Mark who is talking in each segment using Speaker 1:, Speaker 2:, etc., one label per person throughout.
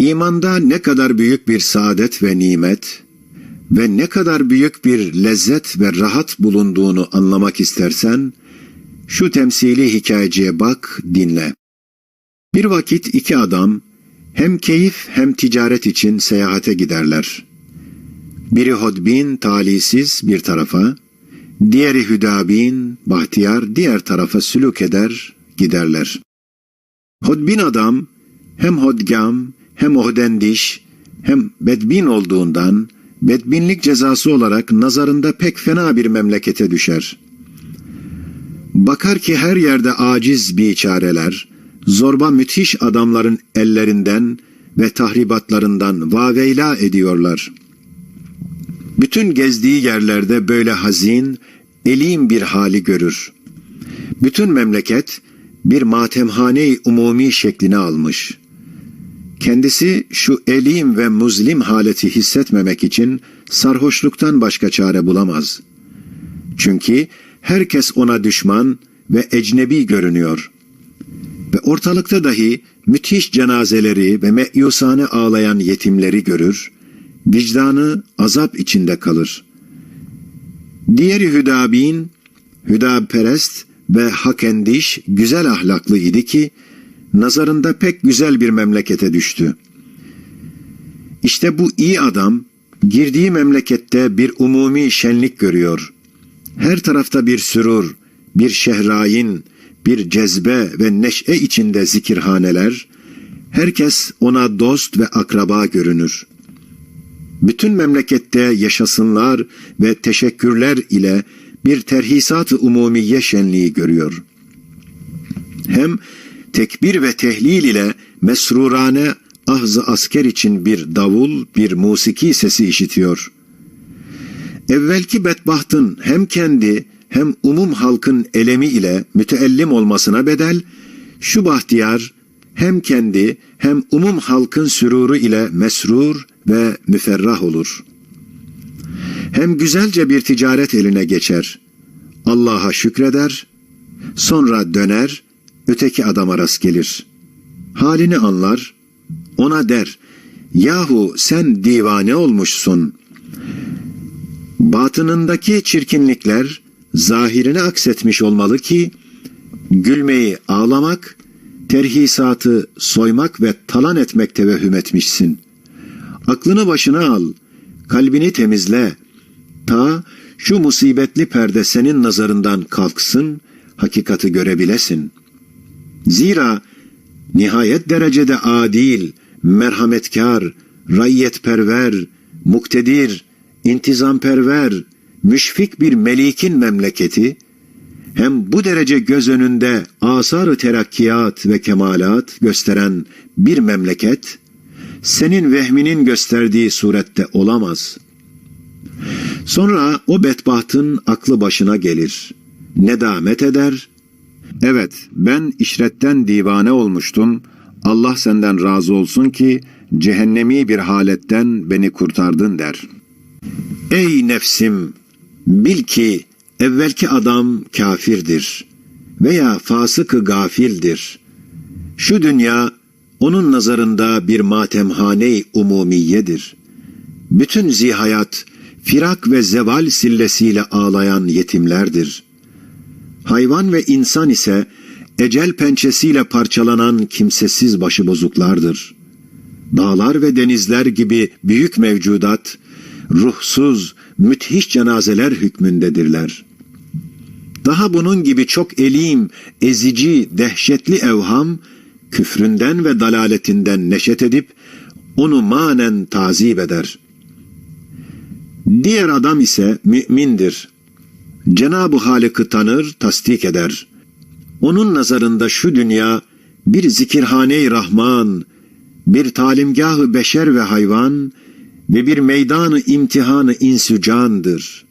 Speaker 1: İmanda ne kadar büyük bir saadet ve nimet ve ne kadar büyük bir lezzet ve rahat bulunduğunu anlamak istersen, şu temsili hikayeciye bak, dinle. Bir vakit iki adam hem keyif hem ticaret için seyahate giderler. Biri hodbin, talihsiz bir tarafa, diğeri hüdabin, bahtiyar diğer tarafa sülük eder, giderler. Hodbin adam hem hodgam hem ohdendiş hem bedbin olduğundan bedbinlik cezası olarak nazarında pek fena bir memlekete düşer. Bakar ki her yerde aciz biçareler, zorba müthiş adamların ellerinden ve tahribatlarından vaveyla ediyorlar. Bütün gezdiği yerlerde böyle hazin, elim bir hali görür. Bütün memleket bir matemhane-i umumi şeklini almış. Kendisi şu elim ve muzlim haleti hissetmemek için sarhoşluktan başka çare bulamaz. Çünkü herkes ona düşman ve ecnebi görünüyor. Ve ortalıkta dahi müthiş cenazeleri ve meyusane ağlayan yetimleri görür, vicdanı azap içinde kalır. Diğeri Hüdabin, Hüdabperest ve Hakendiş güzel ahlaklı idi ki, nazarında pek güzel bir memlekete düştü. İşte bu iyi adam, girdiği memlekette bir umumi şenlik görüyor. Her tarafta bir sürur, bir şehrayin, bir cezbe ve neşe içinde zikirhaneler, herkes ona dost ve akraba görünür. Bütün memlekette yaşasınlar ve teşekkürler ile bir terhisat-ı umumiye şenliği görüyor. Hem tekbir ve tehlil ile mesrurane ahzı asker için bir davul, bir musiki sesi işitiyor. Evvelki bedbahtın hem kendi hem umum halkın elemi ile müteellim olmasına bedel, şu bahtiyar hem kendi hem umum halkın süruru ile mesrur ve müferrah olur. Hem güzelce bir ticaret eline geçer. Allah'a şükreder, sonra döner, öteki adama rast gelir. Halini anlar, ona der, yahu sen divane olmuşsun. Batınındaki çirkinlikler zahirine aksetmiş olmalı ki, gülmeyi ağlamak, terhisatı soymak ve talan etmek tevehüm etmişsin. Aklını başına al, kalbini temizle, ta şu musibetli perde senin nazarından kalksın, hakikati görebilesin. Zira nihayet derecede adil, merhametkar, rayyetperver, muktedir, intizamperver, müşfik bir melikin memleketi, hem bu derece göz önünde asar-ı terakkiyat ve kemalat gösteren bir memleket, senin vehminin gösterdiği surette olamaz. Sonra o bedbahtın aklı başına gelir. Nedamet eder. Evet, ben işretten divane olmuştum. Allah senden razı olsun ki cehennemi bir haletten beni kurtardın der. Ey nefsim! Bil ki evvelki adam kafirdir veya fasıkı gafildir. Şu dünya onun nazarında bir matemhane-i umumiyedir. Bütün zihayat, firak ve zeval sillesiyle ağlayan yetimlerdir. Hayvan ve insan ise ecel pençesiyle parçalanan kimsesiz başıbozuklardır. Dağlar ve denizler gibi büyük mevcudat, ruhsuz, müthiş cenazeler hükmündedirler. Daha bunun gibi çok elim, ezici, dehşetli evham, küfründen ve dalaletinden neşet edip, onu manen tazip eder. Diğer adam ise mümindir. Cenab-ı Halık'ı tanır, tasdik eder. Onun nazarında şu dünya bir zikirhane-i Rahman, bir talimgahı beşer ve hayvan ve bir meydanı imtihanı insücandır.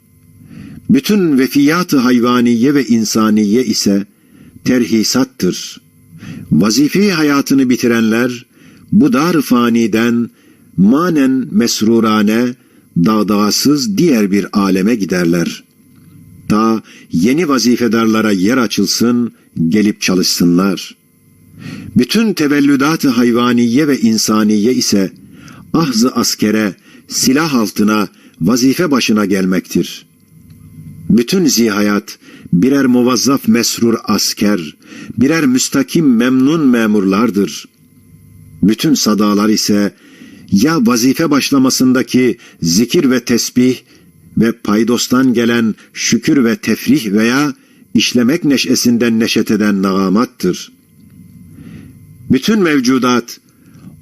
Speaker 1: Bütün vefiyatı hayvaniye ve insaniye ise terhisattır. Vazife hayatını bitirenler bu dar faniden manen mesrurane, dağdağsız diğer bir aleme giderler. Ta yeni vazifedarlara yer açılsın, gelip çalışsınlar. Bütün tevellüdat-ı hayvaniye ve insaniye ise ahz-ı askere, silah altına, vazife başına gelmektir. Bütün zihayat birer muvazzaf mesrur asker, birer müstakim memnun memurlardır. Bütün sadalar ise ya vazife başlamasındaki zikir ve tesbih ve paydostan gelen şükür ve tefrih veya işlemek neşesinden neşet eden nagamattır. Bütün mevcudat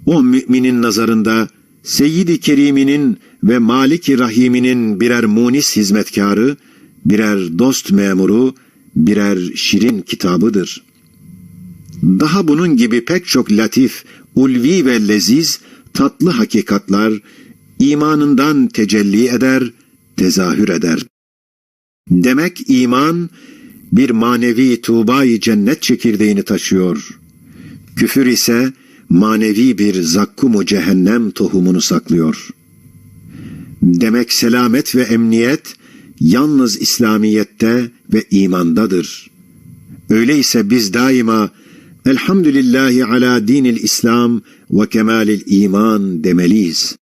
Speaker 1: o müminin nazarında Seyyid-i Kerim'inin ve Malik-i Rahim'inin birer munis hizmetkarı, birer dost memuru, birer şirin kitabıdır. Daha bunun gibi pek çok latif, ulvi ve leziz, tatlı hakikatlar imanından tecelli eder, tezahür eder. Demek iman bir manevi tuğbayı cennet çekirdeğini taşıyor. Küfür ise manevi bir zakkumu cehennem tohumunu saklıyor. Demek selamet ve emniyet yalnız İslamiyette ve imandadır. Öyleyse biz daima Elhamdülillahi ala dinil İslam ve kemalil iman demeliyiz.